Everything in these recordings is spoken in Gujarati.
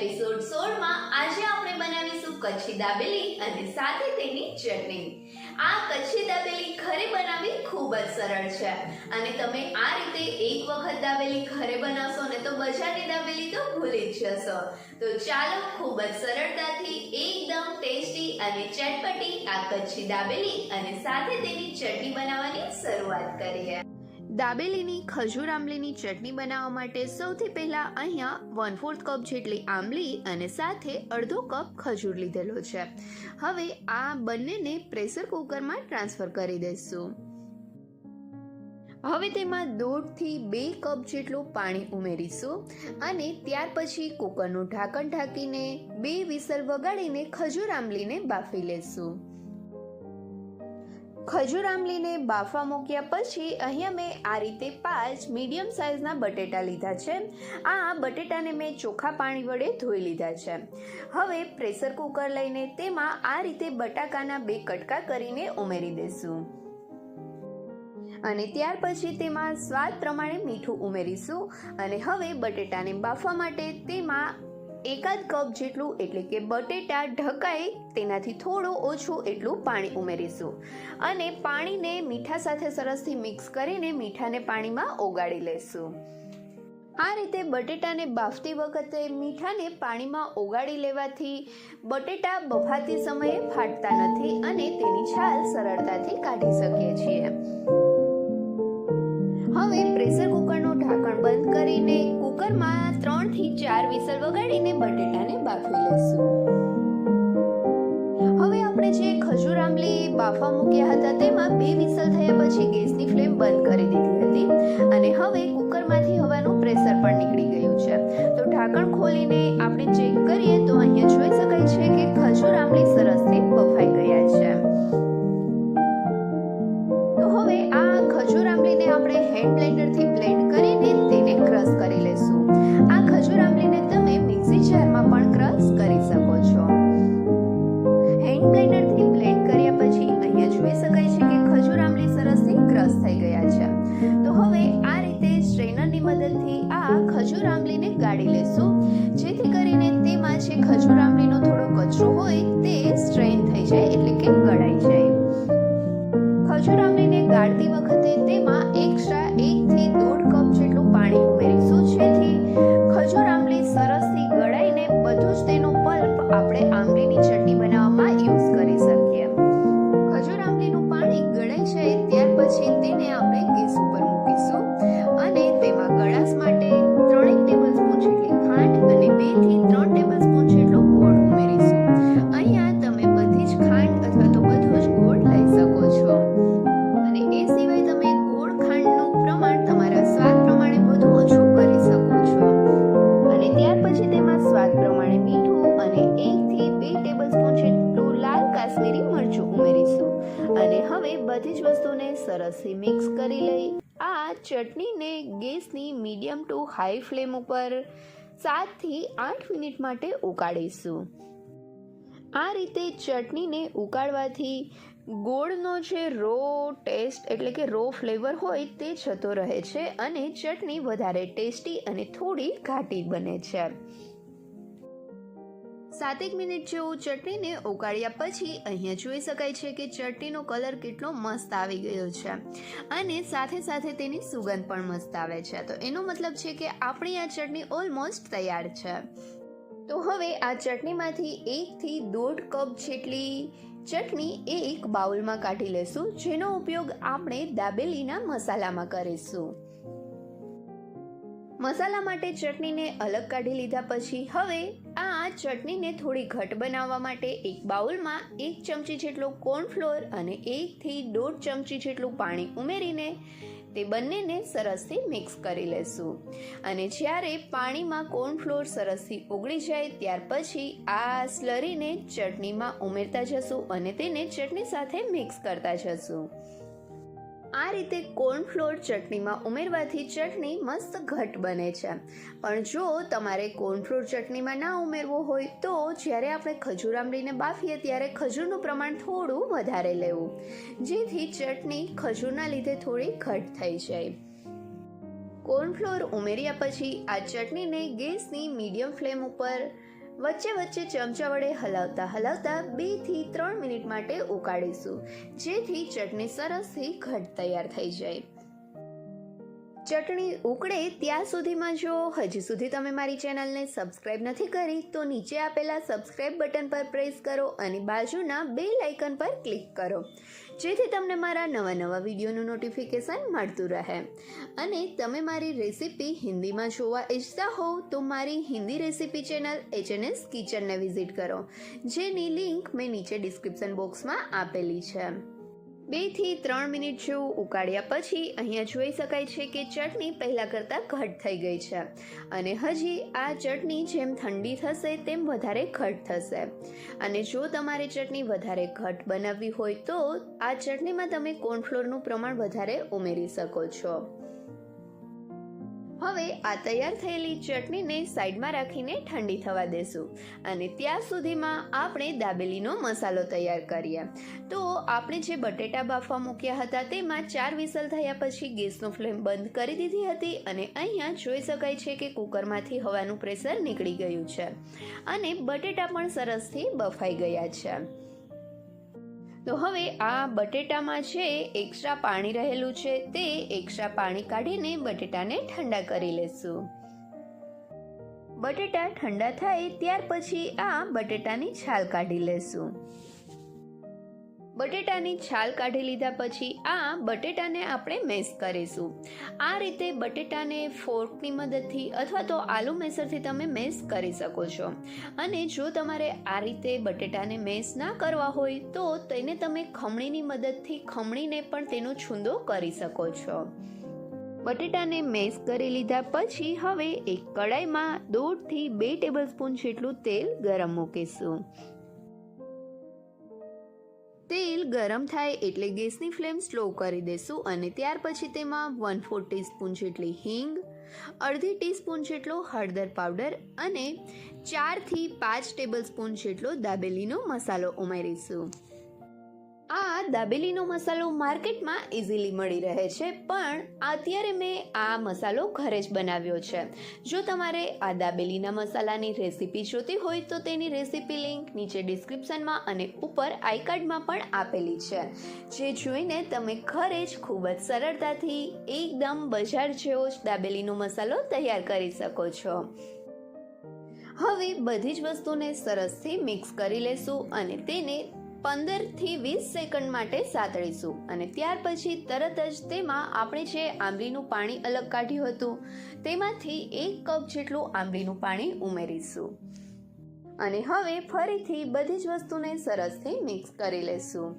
એપિસોડ 16 માં આજે આપણે બનાવીશું કચ્છી દાબેલી અને સાથે તેની ચટણી. આ કચ્છી દાબેલી ઘરે બનાવવી ખૂબ જ સરળ છે. અને તમે આ રીતે એક વખત દાબેલી ઘરે બનાવશો ને તો બજારની દાબેલી તો ભૂલી જ જશો. તો ચાલો ખૂબ જ સરળતાથી એકદમ ટેસ્ટી અને ચટપટી આ કચ્છી દાબેલી અને સાથે તેની ચટણી બનાવવાની શરૂઆત કરીએ. દાબેલીની ખજૂર આંબલીની ચટણી બનાવવા માટે સૌથી પહેલાં અહીંયા વન ફોર્થ કપ જેટલી આંબલી અને સાથે અડધો કપ ખજૂર લીધેલો છે. હવે આ બંનેને પ્રેશર કુકરમાં ટ્રાન્સફર કરી દઈશું. હવે તેમાં દોઢથી બે કપ જેટલું પાણી ઉમેરીશું અને ત્યાર પછી કુકરનું ઢાંકણ ઢાંકીને બે વિસલ વગાડીને ખજૂર આંબલીને બાફી લેશું. ખજૂર આંબલીને બાફા મૂક્યા પછી અહીંયા મેં આ રીતે પાંચ મીડિયમ સાઇઝના બટેટા લીધા છે. આ બટેટાને મેં ચોખ્ખા પાણી વડે ધોઈ લીધા છે. હવે પ્રેશર કુકર લઈને તેમાં આ રીતે બટાકાના બે કટકા કરીને ઉમેરી દઈશું. અને ત્યાર પછી તેમાં સ્વાદ પ્રમાણે મીઠું ઉમેરીશું. અને હવે બટેટાને બાફવા માટે તેમાં એકાદ કપ જેટલું, એટલે કે બટેટા ઢકાય તેનાથી થોડું ઓછું એટલું પાણી ઉમેરીશું. અને પાણીને મીઠા સાથે સરસથી મિક્સ કરીને મીઠાને પાણીમાં ઓગાળી લેશું. આ રીતે બટેટાને બાફતી વખતે મીઠાને પાણીમાં ઓગાળી લેવાથી બટેટા બફાતી સમયે ફાટતા નથી અને તેની છાલ સરળતાથી કાઢી શકીએ છીએ. હવે પ્રેશર કુકરનું ઢાંકણ બંધ કરીને કુકરમાં ત્રણથી ચાર વિસલ વગાડીને બટેટાને બાફી લઈશું. હવે આપણે જે ખજૂર આંબલી બાફવા મૂક્યા હતા તેમાં બે વિસલ થયા પછી ગેસની ફ્લેમ બંધ કરી દીધી હતી અને હવે કુકરમાંથી હવાનું પ્રેશર પણ નીકળી ગયું છે. તો ઢાંકણ ખોલીને આપણે ચેક કરીએ તો અહીંયા જોઈ શકાય છે કે હાઈ ફ્લેમ ઉપર સાતથી આઠ મિનિટ માટે ઉકાળીશું આ રીતે ચટણીને ઉકાળવાથી ગોળનો જે રો ટેસ્ટ એટલે કે રો ફ્લેવર હોય તે જતો રહે છે અને ચટણી વધારે ટેસ્ટી અને થોડી ઘાટી બને છે. સાતેક મિનિટ જેવું ચટણીને ઉકાળ્યા પછી અહીંયા જોઈ શકાય છે કે ચટણીનો કલર કેટલો મસ્ત આવી ગયો છે. અને સાથે સાથે તેની સુગંધ પણ મસ્ત આવે છે. તો એનો મતલબ છે કે આપણી આ ચટણી ઓલમોસ્ટ તૈયાર છે. તો હવે આ ચટણીમાંથી એકથી દોઢ કપ જેટલી ચટણી એ એક બાઉલમાં કાઢી લેશું, જેનો ઉપયોગ આપણે દાબેલીના મસાલામાં કરીશું. મસાલા માટે ચટણીને અલગ કાઢી લીધા પછી હવે આ ચટણીને થોડી ઘટ બનાવવા માટે એક બાઉલમાં એક ચમચી જેટલો કોર્નફ્લોર અને એકથી દોઢ ચમચી જેટલું પાણી ઉમેરીને તે બંનેને સરસથી મિક્સ કરી લેશું. અને જ્યારે પાણીમાં કોર્નફ્લોર સરસથી ઓગળી જાય ત્યાર પછી આ સ્લરીને ચટણીમાં ઉમેરતા જશું અને તેને ચટણી સાથે મિક્સ કરતા જશું. આ રીતે કોર્નફ્લોર ચટણીમાં ઉમેરવાથી ચટણી મસ્ત ઘટ બને છે. પણ જો તમારે કોર્નફ્લોર ચટણીમાં ના ઉમેરવો હોય તો જ્યારે આપણે ખજૂર આંબલીને બાફીએ ત્યારે ખજૂરનું પ્રમાણ થોડું વધારે લેવું. જેથી ચટણી ખજૂરના લીધે થોડી ઘટ થઈ જાય. કોર્નફ્લોર ઉમેર્યા પછી આ ચટણીને ગેસની મીડિયમ ફ્લેમ ઉપર વચ્ચે વચ્ચે ચમચા વડે હલાવતા હલાવતા બેથી ત્રણ મિનિટ માટે ઉકાળીશું, જેથી ચટણી સરસથી ઘટ તૈયાર થઈ જાય. ચટણી ઉકળે ત્યાં સુધીમાં જો હજી સુધી તમે મારી ચેનલને સબસ્ક્રાઇબ નથી કરી તો નીચે આપેલા સબસ્ક્રાઇબ બટન પર પ્રેસ કરો અને બાજુના બે લાઇકન પર ક્લિક કરો. જેથી તમને મારા નવા નવા વિડીયોનું નોટિફિકેશન મળતું રહે. અને તમે મારી રેસીપી હિન્દીમાં જોવા ઈચ્છતા હોવ તો મારી હિન્દી રેસીપી ચેનલ એચએનએસ કિચનને વિઝિટ કરો. જેની લિંક મેં નીચે ડિસ્ક્રિપ્શન બોક્સમાં આપેલી છે. બેથી ત્રણ મિનિટ જેવું ઉકાળ્યા પછી અહીંયા જોઈ શકાય છે કે ચટણી પહેલાં કરતાં ઘટ થઈ ગઈ છે. અને હજી આ ચટણી જેમ ઠંડી થશે તેમ વધારે ઘટ થશે. અને જો તમારે ચટણી વધારે ઘટ બનાવવી હોય તો આ ચટણીમાં તમે કોર્નફ્લોરનું પ્રમાણ વધારે ઉમેરી શકો છો. હવે આ તૈયાર થયેલી ચટણીને સાઈડમાં રાખીને ઠંડી થવા દેશું અને ત્યાં સુધીમાં આપણે દાબેલીનો મસાલો તૈયાર કરીએ. તો આપણે જે બટેટા બાફવા મૂક્યા હતા તેમાં ચાર વિસલ થયા પછી ગેસનો ફ્લેમ બંધ કરી દીધી હતી અને અહીંયા જોઈ શકાય છે કે કુકરમાંથી હવાનું પ્રેશર નીકળી ગયું છે અને બટેટા પણ સરસથી બફાઈ ગયા છે. તો હવે આ બટેટામાં છે એક્સ્ટ્રા પાણી રહેલું છે તે એક્સ્ટ્રા પાણી કાઢીને બટેટાને ઠંડા કરી લેશું. બટેટા ઠંડા થાય ત્યાર પછી આ બટેટાની છાલ કાઢી લેશું. બટેટાની છાલ કાઢી લીધા પછી આ બટેટાને આપણે મેશ કરીશું. આ રીતે બટેટાને ફોર્કની મદદથી અથવા તો આલુ મેસરથી તમે મેશ કરી શકો છો. અને જો તમારે આ રીતે બટેટાને મેશ ના કરવા હોય તો તેને તમે ખમણીની મદદથી ખમણીને પણ તેનો છૂંદો કરી શકો છો. બટેટાને મેશ કરી લીધા પછી હવે એક કડાઈમાં દોઢથી બે ટેબલ સ્પૂન જેટલું તેલ ગરમ મૂકીશું. તેલ ગરમ થાય એટલે ગેસની ફ્લેમ સ્લો કરી દેશું અને ત્યાર પછી તેમાં વન ફોર ટીસ્પૂન જેટલી હિંગ, અડધી ટીસ્પૂન જેટલો હળદર પાવડર અને ચારથી પાંચ ટેબલ સ્પૂન જેટલો દાબેલીનો મસાલો ઉમેરીશું. આ દાબેલીનો મસાલો માર્કેટમાં ઇઝીલી મળી રહે છે, પણ અત્યારે મેં આ મસાલો ઘરે જ બનાવ્યો છે. જો તમારે આ દાબેલીના મસાલાની રેસીપી જોતી હોય તો તેની રેસીપી લિંક નીચે ડિસ્ક્રિપ્શનમાં અને ઉપર આઈ કાર્ડમાં પણ આપેલી છે. જે જોઈને તમે ઘરે જ ખૂબ જ સરળતાથી એકદમ બજાર જેવો જ દાબેલીનો મસાલો તૈયાર કરી શકો છો. હવે બધી જ વસ્તુને સરસથી મિક્સ કરી લેશું અને તેને પંદરથી વીસ સેકન્ડ માટે સાતળીશું અને ત્યાર પછી તરત જ તેમાં આપણે જે આંબલીનું પાણી અલગ કાઢ્યું હતું, તેમાંથી એક કપ જેટલું આંબલીનું પાણી ઉમેરીશું. અને હવે ફરીથી બધી જ વસ્તુને સરસથી મિક્સ કરી લેશું.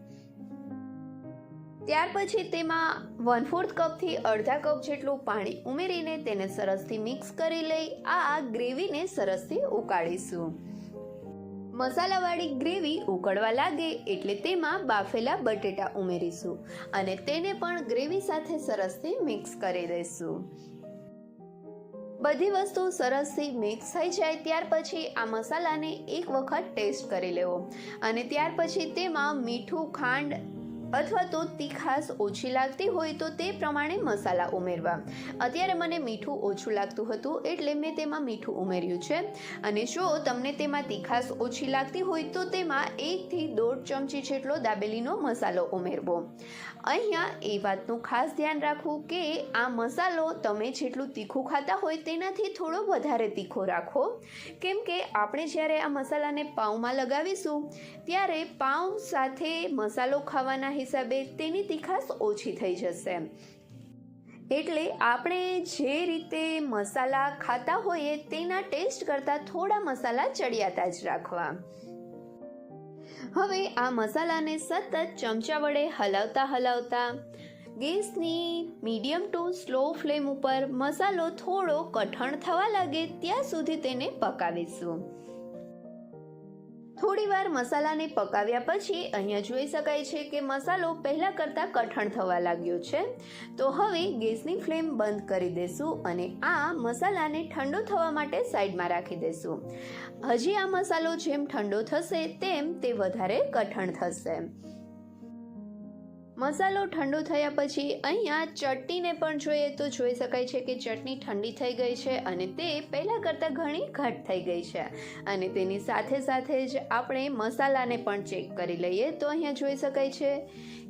ત્યાર પછી તેમાં વન ફોર્થ કપથી અડધા કપ જેટલું પાણી ઉમેરીને તેને સરસથી મિક્સ કરી લઈ, આ ગ્રેવીને સરસથી ઉકાળીશું. મસાલાવાળી ગ્રેવી ઉકળવા લાગે એટલે તેમાં બાફેલા બટેટા ઉમેરીશું અને તેને પણ ગ્રેવી સાથે સરસથી મિક્સ કરી દઈશું. બધી વસ્તુ સરસથી મિક્સ થઈ જાય ત્યાર પછી આ મસાલાને એક વખત ટેસ્ટ કરી લેવો અને ત્યાર પછી તેમાં મીઠું, ખાંડ અથવા તો તીખાસ ઓછી લાગતી હોય તો તે પ્રમાણે મસાલા ઉમેરવા. અત્યારે મને મીઠું ઓછું લાગતું હતું એટલે મેં તેમાં મીઠું ઉમેર્યું છે. અને જો તમને તેમાં તીખાસ ઓછી લાગતી હોય તો તેમાં એકથી દોઢ ચમચી જેટલો દાબેલીનો મસાલો ઉમેરવો. અહીંયા એ વાતનું ખાસ ધ્યાન રાખવું કે આ મસાલો તમે જેટલું તીખું ખાતા હોય તેનાથી થોડો વધારે તીખો રાખો. કેમ કે આપણે જ્યારે આ મસાલાને પાઉંમાં લગાવીશું, ત્યારે પાઉં સાથે મસાલો ખાવાના હિસાબે તેની તીખાશ ઓછી થઈ જશે. એટલે આપણે જે રીતે મસાલા ખાતા હોઈએ તેના ટેસ્ટ કરતાં થોડા મસાલા ચડિયાતા જ રાખવા. હવે આ મસાલાને સતત ચમચા વડે હલાવતા હલાવતા ગેસની મીડિયમ ટુ સ્લો ફ્લેમ ઉપર મસાલો થોડો કઠણ થવા લાગે ત્યાં સુધી તેને પકાવીશું. થોડી વાર મસાલાને પકાવ્યા પછી અહીંયા જોઈ શકાય છે કે મસાલો પહેલાં કરતાં કઠણ થવા લાગ્યો છે. તો હવે ગેસની ફ્લેમ બંધ કરી દેશું અને આ મસાલાને ઠંડો થવા માટે સાઈડમાં રાખી દેશું. હજી આ મસાલો જેમ ઠંડો થશે તેમ તે વધારે કઠણ થશે. મસાલો ઠંડો થયા પછી અહીંયા ચટણીને પણ જોઈએ તો જોઈ શકાય છે કે ચટણી ઠંડી થઈ ગઈ છે અને તે પહેલાં કરતાં ઘણી ઘટ થઈ ગઈ છે. અને તેની સાથે સાથે જ આપણે મસાલાને પણ ચેક કરી લઈએ તો અહીંયા જોઈ શકાય છે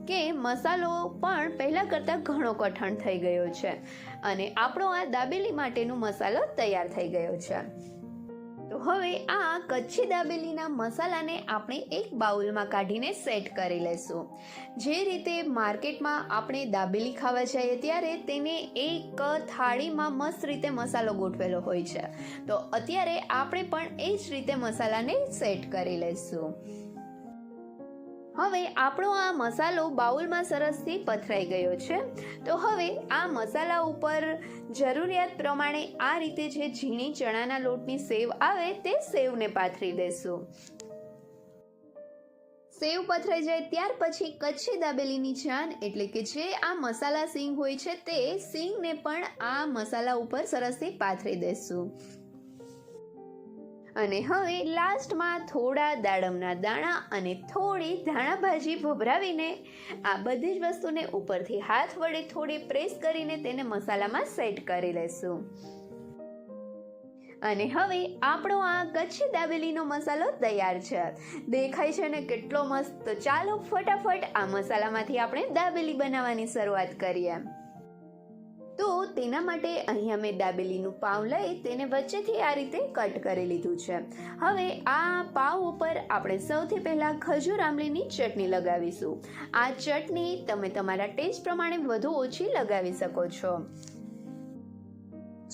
કે મસાલો પણ પહેલાં કરતાં ઘણો કઠણ થઈ ગયો છે. અને આપણો આ દાબેલી માટેનો મસાલો તૈયાર થઈ ગયો છે. તો હવે આ કચ્છી દાબેલીના મસાલાને આપણે એક બાઉલમાં કાઢીને સેટ કરી લઈશું જે રીતે માર્કેટમાં આપણે દાબેલી ખાવા જઈએ ત્યારે તેને એક થાળીમાં મસ્ત રીતે મસાલો ગોઠવેલો હોય છે. તો અત્યારે આપણે પણ એ જ રીતે મસાલાને સેટ કરી લઈશું હવે આપણો આ મસાલો બાઉલમાં સરસથી પથરાઈ ગયો છે. તો હવે આ મસાલા ઉપર જરૂરિયાત પ્રમાણે આ રીતે જે ઝીણી ચણાના લોટની સેવ આવે તે સેવને પાથરી દેશું. સેવ પથરાઈ જાય ત્યાર પછી કચ્છી દાબેલીની જાન એટલે કે જે આ મસાલા સિંગ હોય છે તે સિંગને પણ આ મસાલા ઉપર સરસથી પાથરી દેશું. અને હવે લાસ્ટમાં થોડા દાડમના દાણા અને થોડી ધાણા ભાજી ભભરાવીને આ બધી જ વસ્તુને ઉપરથી હાથ વડે થોડી પ્રેસ કરીને તેને મસાલામાં સેટ કરી લેશું. અને હવે આપણો આ કચ્છી દાબેલીનો મસાલો તૈયાર છે. દેખાય છે ને કેટલો મસ્ત. ચાલો ફટાફટ આ મસાલામાંથી આપણે દાબેલી બનાવવાની શરૂઆત કરીએ. તેના માટે અહીંયા મેં દાબેલીનું પાવ લઈ તેને વચ્ચેથી આ રીતે કટ કરી લીધું છે. હવે આ પાવ ઉપર આપણે સૌથી પહેલાં ખજૂર આંબલીની ચટણી લગાવીશું. આ ચટણી તમે તમારા ટેસ્ટ પ્રમાણે વધુ ઓછી લગાવી શકો છો.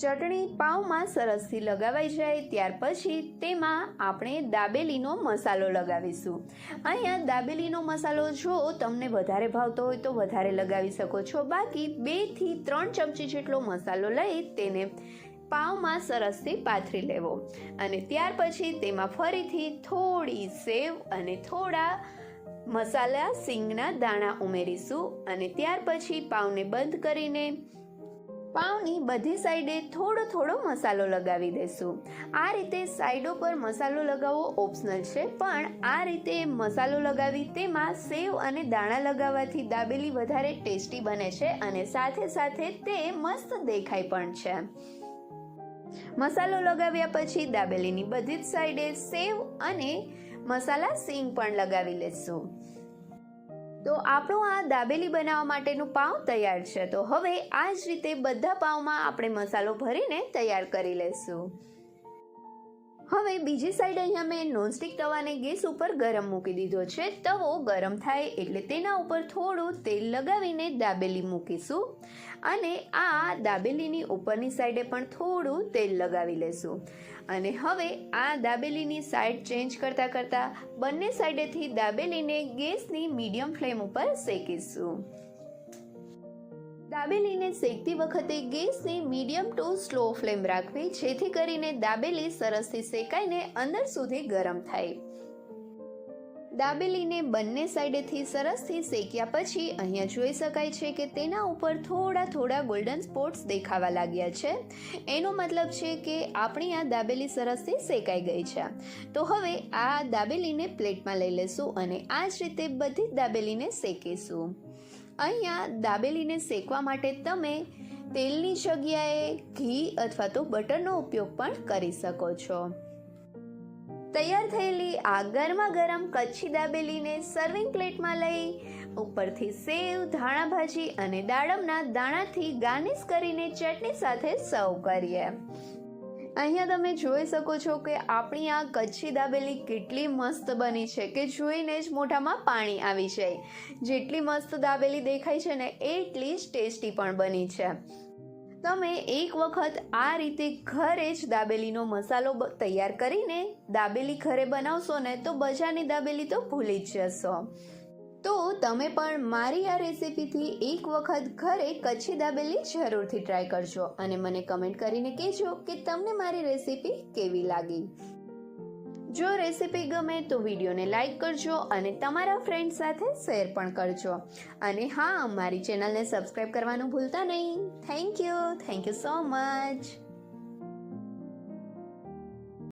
ચટણી પાઉંમાં સરસથી લગાવાઈ જાય ત્યાર પછી તેમાં આપણે દાબેલીનો મસાલો લગાવીશું. અહીંયા દાબેલીનો મસાલો જો તમને વધારે ભાવતો હોય તો વધારે લગાવી શકો છો. બાકી બેથી ત્રણ ચમચી જેટલો મસાલો લઈ તેને પાવમાં સરસથી પાથરી લેવો. અને ત્યાર પછી તેમાં ફરીથી થોડી સેવ અને થોડા મસાલા સિંગના દાણા ઉમેરીશું. અને ત્યાર પછી પાવને બંધ કરીને પાવની બધી સાઈડે થોડો થોડો મસાલો લગાવી દેશું. આ રીતે સાઈડો પર મસાલો લગાવવો ઓપ્શનલ છે, પણ આ રીતે મસાલો લગાવી તેમાં સેવ અને દાણા લગાવવાથી દાબેલી વધારે ટેસ્ટી બને છે અને સાથે સાથે તે મસ્ત દેખાય પણ છે. મસાલો લગાવ્યા પછી દાબેલીની બધી જ સાઈડે સેવ અને મસાલા સિંગ પણ લગાવી લેશું. તો આપણું આ દાબેલી બનાવવા માટેનું પાઉં તૈયાર છે. તો હવે આ જ રીતે બધા પાવમાં આપણે મસાલો ભરીને તૈયાર કરી લેશું હવે બીજી સાઈડ અહીંયા મેં નોનસ્ટિક તવાને ગેસ ઉપર ગરમ મૂકી દીધો છે. તવો ગરમ થાય એટલે તેના ઉપર થોડું તેલ લગાવીને દાબેલી મૂકીશું અને આ દાબેલીની ઉપરની સાઈડે પણ થોડું તેલ લગાવી લેશું. અને હવે આ દાબેલીની સાઈડ ચેન્જ કરતાં કરતાં બંને સાઈડેથી દાબેલીને ગેસની મીડિયમ ફ્લેમ ઉપર શેકીશું. દાબેલીને શેકતી વખતે ગેસની મીડિયમ ટુ સ્લો ફ્લેમ રાખવી, જેથી કરીને દાબેલી સરસથી શેકાઈને અંદર સુધી ગરમ થાય. દાબેલીને બંને સાઈડેથી સરસથી શેક્યા પછી અહીંયા જોઈ શકાય છે કે તેના ઉપર થોડા થોડા ગોલ્ડન સ્પોટ્સ દેખાવા લાગ્યા છે. એનો મતલબ છે કે આપણી આ દાબેલી સરસથી શેકાઈ ગઈ છે. તો હવે આ દાબેલીને પ્લેટમાં લઈ લેશું અને આ જ રીતે બધી દાબેલીને શેકીશું. અહીંયા દાબેલીને શેકવા માટે તમે તેલની જગ્યાએ ઘી અથવા તો બટરનો ઉપયોગ પણ કરી શકો છો. તૈયાર થયેલી આ ગરમા ગરમ કચ્છી દાબેલીને સર્વિંગ પ્લેટમાં લઈ ઉપરથી સેવ ધાણા ભાજી અને દાડમના દાણાથી ગાર્નિશ કરીને ચટણી સાથે સર્વ કરીએ. અહીંયા તમે જોઈ શકો છો કે આપણી આ કચ્છી દાબેલી કેટલી મસ્ત બની છે કે જોઈને જ મોઢામાં પાણી આવી જાય. જેટલી મસ્ત દાબેલી દેખાય છે ને એટલી જ ટેસ્ટી પણ બની છે. તમે એક વખત આ રીતે ઘરે જ દાબેલીનો મસાલો તૈયાર કરીને દાબેલી ઘરે બનાવશો ને તો બજારની દાબેલી તો ભૂલી જ જશો. તો તમે પણ મારી આ રેસીપીથી એક વખત ઘરે કચ્છી દાબેલી જરૂરથી ટ્રાય કરજો અને મને કમેન્ટ કરીને કહેજો કે તમને મારી રેસીપી કેવી લાગી. જો રેસીપી ગમે તો વિડીયોને લાઇક કરજો અને તમારા ફ્રેન્ડ સાથે શેર પણ કરજો. અને હા, મારી ચેનલને સબસ્ક્રાઈબ કરવાનું ભૂલતા નહીં. Thank you thank you so much